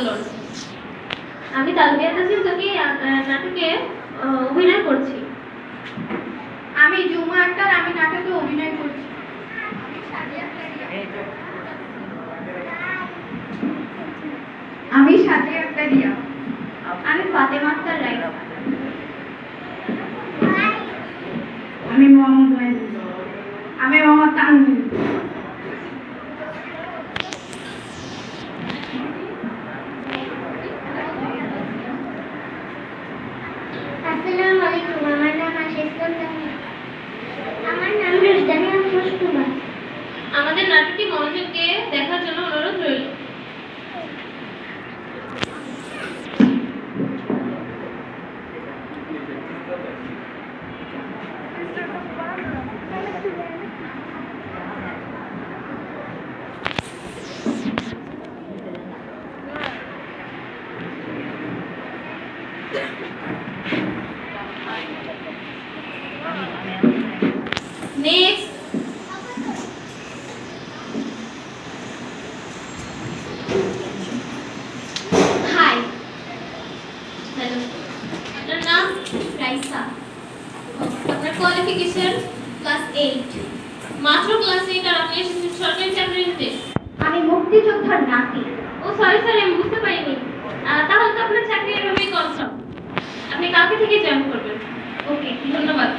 আন্দোলন। আমি তালবিয়া তাসিম তোকে নাটকে অভিনয় করছি। আমি জুমা আক্তার, আমি নাটকে অভিনয় করছি। আমি সাথে একটা রিয়া আমি ফাতেমা আক্তার রাইসা আমি মোহাম্মদ আমি মোহাম্মদ তানভীর আসসালামু আলাইকুম আমার নাম আশিকুল জাহান আমার নাম রুশদানি আফরোজ কুমার আমাদের নাটকটি মনোযোগ দিয়ে দেখার জন্য অনুরোধ রইল নেক্সট হাই হ্যালো আপনার নাম রাইসা আপনার কোয়ালিফিকেশন ক্লাস এইট মাত্র ক্লাস এইট আর আপনি এসেছেন সরকারি চাকরি নিতে আমি মুক্তিযোদ্ধার নাতি। ও সরি সরি আমি বুঝতে পারিনি। তাহলে তো আপনার চাকরি এভাবেই কনফার্ম আপনি কালকে থেকে জয়েন করবেন। ওকে ধন্যবাদ।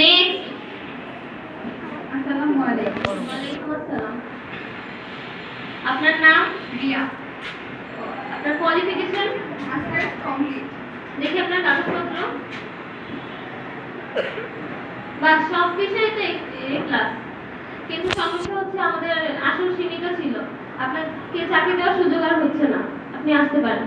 নেক্সট আসসালামু আলাইকুম। ওয়ালাইকুম আসসালাম। আপনার নাম? রিয়া। আপনার কোয়ালিফিকেশন মাস্টার্স কমপ্লিট দেখি আপনার কাগজপত্র। বা সব বিষয়ে তো ক্লাস কিন্তু সমস্যা হচ্ছে আমাদের আসল সীমিত ছিল। আপনাকে চাকরি দেওয়ার সুযোগ আর হচ্ছে না। আপনি আসতে পারেন।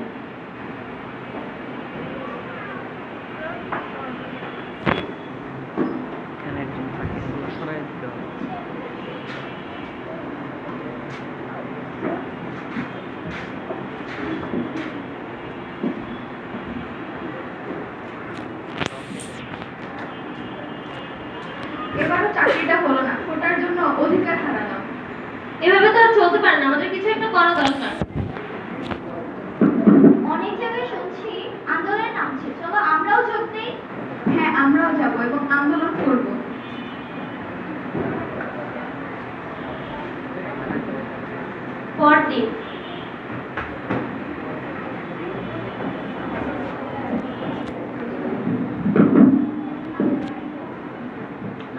এবারও চাকরিটা হলো না। কোটার জন্য অধিকার হারালাম। এভাবে তো আর চলতে পারে না। আমাদের কিছু একটা করা দরকার। অনেক জায়গায় শুনছি আন্দোলনে নামছে চলো আমরাও যোগ দিই। হ্যাঁ আমরাও যাব এবং আন্দোলন করব। পরদিন।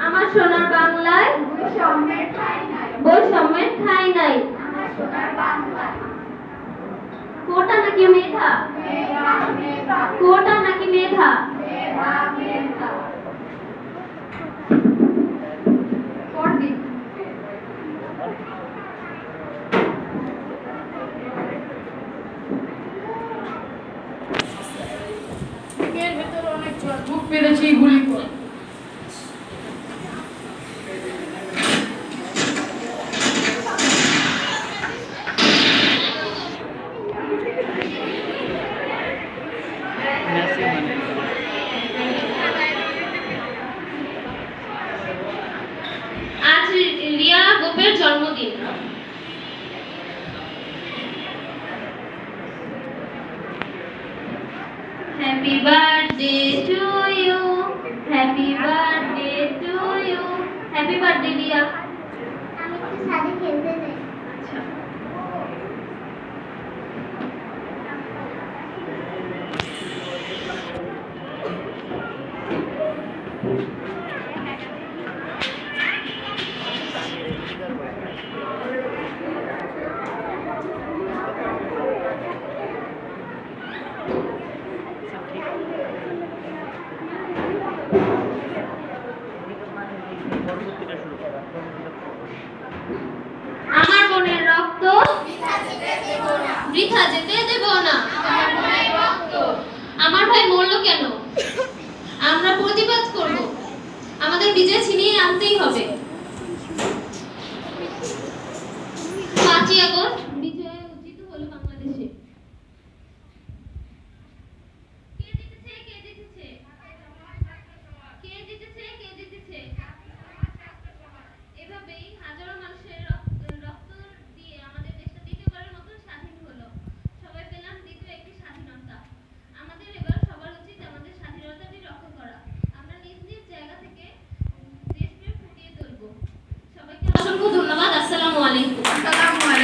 আমার সোনার বাংলায়? বৈষম্যের ঠাঁই নাই। নাই কোটা নাকি মেধা? কোটা নাকি মেধা মেধা? Birthday to আমার বোনের রক্ত বৃথা যেতে দেব না।